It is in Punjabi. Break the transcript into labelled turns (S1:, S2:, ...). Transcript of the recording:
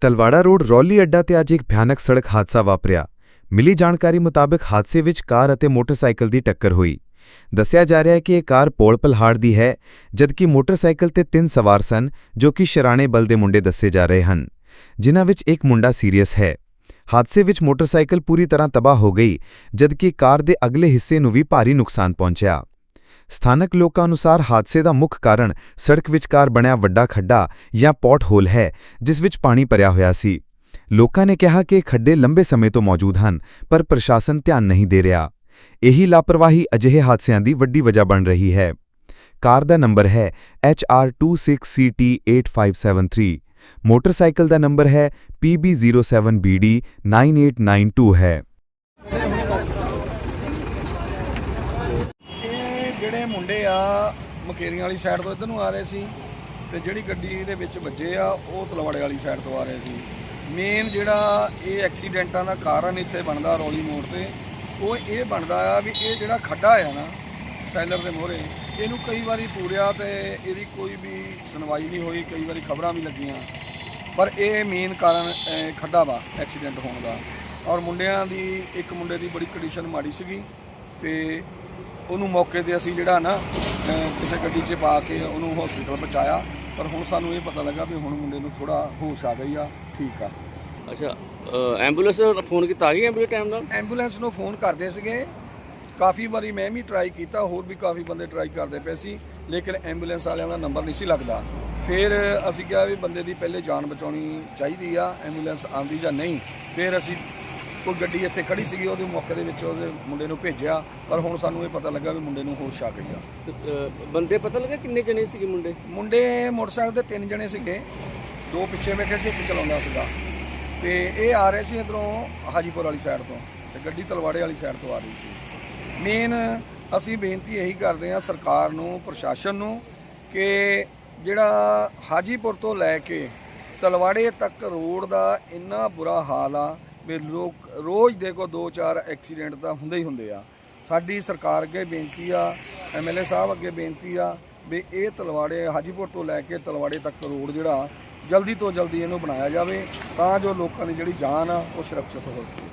S1: ਤਲਵਾੜਾ ਰੋਡ ਰੌਲੀ ਅੱਡਾ ਤੇ ਅੱਜ ਇੱਕ ਭਿਆਨਕ ਸੜਕ ਹਾਦਸਾ ਵਾਪਰਿਆ। ਮਿਲੀ ਜਾਣਕਾਰੀ ਮੁਤਾਬਕ ਹਾਦਸੇ ਵਿੱਚ ਕਾਰ ਅਤੇ ਮੋਟਰਸਾਈਕਲ ਦੀ ਟੱਕਰ ਹੋਈ। ਦੱਸਿਆ ਜਾ ਰਿਹਾ ਹੈ ਕਿ ਇਹ ਕਾਰ ਪੋਲ ਪਲਹਾੜ ਦੀ ਹੈ, ਜਦਕਿ ਮੋਟਰਸਾਈਕਲ ਤੇ ਤਿੰਨ ਸਵਾਰ ਸਨ, ਜੋ ਕਿ ਸ਼ਰਾਣੇ ਬਲ ਦੇ ਮੁੰਡੇ ਦੱਸੇ ਜਾ ਰਹੇ ਹਨ, ਜਿਨ੍ਹਾਂ ਵਿੱਚ ਇੱਕ ਮੁੰਡਾ ਸੀਰੀਅਸ ਹੈ। ਹਾਦਸੇ ਵਿੱਚ ਮੋਟਰਸਾਈਕਲ ਪੂਰੀ ਤਰ੍ਹਾਂ ਤਬਾਹ ਹੋ ਗਈ, ਜਦਕਿ ਕਾਰ ਦੇ ਅਗਲੇ ਹਿੱਸੇ ਨੂੰ ਵੀ ਭਾਰੀ ਨੁਕਸਾਨ ਪਹੁੰਚਿਆ। ਸਥਾਨਕ ਲੋਕਾਂ ਅਨੁਸਾਰ ਹਾਦਸੇ ਦਾ ਮੁੱਖ ਕਾਰਨ ਸੜਕ ਵਿਚਕਾਰ ਬਣਿਆ ਵੱਡਾ ਖੱਡਾ ਜਾਂ ਪੌਟ ਹੋਲ ਹੈ, ਜਿਸ ਵਿੱਚ ਪਾਣੀ ਭਰਿਆ ਹੋਇਆ ਸੀ। ਲੋਕਾਂ ਨੇ ਕਿਹਾ ਕਿ ਖੱਡੇ ਲੰਬੇ ਸਮੇਂ ਤੋਂ ਮੌਜੂਦ ਹਨ, ਪਰ ਪ੍ਰਸ਼ਾਸਨ ਧਿਆਨ ਨਹੀਂ ਦੇ ਰਿਹਾ। ਇਹੀ ਲਾਪਰਵਾਹੀ ਅਜਿਹੇ ਹਾਦਸਿਆਂ ਦੀ ਵੱਡੀ ਵਜ੍ਹਾ ਬਣ ਰਹੀ ਹੈ। ਕਾਰ ਦਾ ਨੰਬਰ ਹੈ HR26CT8573 ਮੋਟਰਸਾਈਕਲ ਦਾ ਨੰਬਰ ਹੈ PB07BD9892 ਹੈ
S2: ਇਹ ਜਿਹੜੇ ਮੁੰਡੇ ਆ, ਮਕੇਰੀਆਂ ਵਾਲੀ ਸਾਈਡ ਤੋਂ ਇੱਧਰ ਨੂੰ ਆ ਰਹੇ ਸੀ ਤੇ ਜਿਹੜੀ ਗੱਡੀ ਦੇ ਵਿੱਚ ਵੱਜੇ ਆ, ਉਹ ਤਲਵਾੜੇ ਵਾਲੀ ਸਾਈਡ ਤੋਂ ਆ ਰਹੇ ਸੀ। ਮੇਨ ਜਿਹੜਾ ਇਹ ਐਕਸੀਡੈਂਟਾਂ ਦਾ ਕਾਰਨ ਇੱਥੇ ਬਣਦਾ ਰੌਲੀ ਮੋੜ ਤੇ। ਉਹ ਇਹ ਬਣਦਾ ਆ ਵੀ ਇਹ ਜਿਹੜਾ ਖੱਡਾ ਆ ਨਾ, ਸੈਲਰ ਦੇ ਮੋਹਰੇ, ਇਹਨੂੰ ਕਈ ਵਾਰੀ ਪੂਰਿਆ ਤੇ ਇਹਦੀ ਕੋਈ ਵੀ ਸੁਣਵਾਈ ਨਹੀਂ ਹੋਈ, ਕਈ ਵਾਰੀ ਖਬਰਾਂ ਵੀ ਲੱਗੀਆਂ। ਪਰ ਇਹ ਮੇਨ ਕਾਰਨ ਖੱਡਾ ਵਾ ਐਕਸੀਡੈਂਟ ਹੋਣ ਦਾ। ਔਰ ਮੁੰਡਿਆਂ ਦੀ, ਇੱਕ ਮੁੰਡੇ ਦੀ ਬੜੀ ਕੰਡੀਸ਼ਨ ਮਾੜੀ ਸੀਗੀ ਤੇ ਉਹਨੂੰ ਮੌਕੇ ਤੇ ਅਸੀਂ ਜਿਹੜਾ ਨਾ ਕਿਸੇ ਗੱਡੀ 'ਚ ਪਾ ਕੇ ਉਹਨੂੰ ਹਸਪੀਟਲ ਪਹੁੰਚਾਇਆ। ਪਰ ਹੁਣ ਸਾਨੂੰ ਇਹ ਪਤਾ ਲੱਗਾ ਵੀ ਹੁਣ ਮੁੰਡੇ ਨੂੰ ਥੋੜਾ ਹੋਸ਼ ਆ ਗਈ ਆ ਠੀਕ ਆ।
S3: ਅੱਛਾ ਐਂਬੂਲੈਂਸ ਫੋਨ ਕੀਤਾ ਆ ਗਈ ਐਂਬੂਲੈਂਸ ਟਾਈਮ ਨਾਲ?
S2: ਐਂਬੂਲੈਂਸ ਨੂੰ ਫੋਨ ਕਰਦੇ ਸੀਗੇ। ਕਾਫੀ ਵਾਰੀ ਮੈਂ ਵੀ ਟਰਾਈ ਕੀਤਾ ਹੋਰ ਵੀ ਕਾਫੀ ਬੰਦੇ ਟਰਾਈ ਕਰਦੇ ਪਏ ਸੀ ਲੇਕਿਨ ਐਂਬੂਲੈਂਸ ਵਾਲਿਆਂ ਦਾ ਨੰਬਰ ਨਹੀਂ ਸੀ ਲੱਗਦਾ। ਫਿਰ ਅਸੀਂ ਕਿਹਾ ਵੀ ਬੰਦੇ ਦੀ ਪਹਿਲੇ ਜਾਨ ਬਚਾਉਣੀ ਚਾਹੀਦੀ ਆ ਐਂਬੂਲੈਂਸ ਆਂਦੀ ਜਾਂ ਨਹੀਂ। ਫਿਰ ਅਸੀਂ ਕੋਈ ਗੱਡੀ ਇੱਥੇ ਖੜੀ ਸੀਗੀ ਉਹਦੇ ਮੌਕੇ ਦੇ ਵਿੱਚ ਉਹਦੇ ਮੁੰਡੇ ਨੂੰ ਭੇਜਿਆ ਪਰ ਹੁਣ ਸਾਨੂੰ ਇਹ ਪਤਾ ਲੱਗਾ ਵੀ ਮੁੰਡੇ ਨੂੰ ਹੋਸ਼ ਆ ਗਈ ਆ।
S3: ਬੰਦੇ ਪਤਾ ਲੱਗਾ ਕਿੰਨੇ ਜਣੇ ਸੀਗੇ ਮੁੰਡੇ?
S2: ਮੁੰਡੇ ਮੋਟਰਸਾਈਕਲ ਤੇ ਤਿੰਨ ਜਣੇ ਸੀਗੇ ਦੋ ਪਿੱਛੇ ਬੈਠੇ ਸੀ ਇੱਕ ਚਲਾਉਂਦਾ ਸੀਗਾ। ਤੇ ਇਹ ਆ ਰਹੇ ਸੀ ਇਧਰੋਂ ਹਾਜੀਪੁਰ ਵਾਲੀ ਸਾਈਡ ਤੋਂ ਤੇ ਗੱਡੀ ਤਲਵਾੜੇ ਵਾਲੀ ਸਾਈਡ ਤੋਂ ਆ ਰਹੀ ਸੀ। ਮੇਨ ਅਸੀਂ ਬੇਨਤੀ ਇਹੀ ਕਰਦੇ ਹਾਂ ਸਰਕਾਰ ਨੂੰ ਪ੍ਰਸ਼ਾਸਨ ਨੂੰ ਕਿ ਜਿਹੜਾ ਹਾਜੀਪੁਰ ਤੋਂ ਲੈ ਕੇ ਤਲਵਾੜੇ ਤੱਕ ਰੋਡ ਦਾ ਇੰਨਾ ਬੁਰਾ ਹਾਲ ਆ ਵੀ ਲੋਕ ਰੋਜ਼ ਦੇਖੋ ਦੋ ਚਾਰ ਐਕਸੀਡੈਂਟ ਤਾਂ ਹੁੰਦੇ ਹੀ ਹੁੰਦੇ ਆ। ਸਾਡੀ ਸਰਕਾਰ ਅੱਗੇ ਬੇਨਤੀ ਆ ਐਮਐਲਏ ਸਾਹਿਬ ਅੱਗੇ ਬੇਨਤੀ ਆ ਵੀ ਇਹ ਤਲਵਾੜੇ ਹਾਜੀਪੁਰ ਤੋਂ ਲੈ ਕੇ ਤਲਵਾੜੇ ਤੱਕ ਰੋਡ ਜਿਹੜਾ, ਜਲਦੀ ਤੋਂ ਜਲਦੀ ਇਹਨੂੰ ਬਣਾਇਆ ਜਾਵੇ ਤਾਂ ਜੋ ਲੋਕਾਂ ਦੀ ਜਿਹੜੀ ਜਾਨ ਆ ਉਹ ਸੁਰੱਖਿਅਤ ਹੋ ਸਕੇ।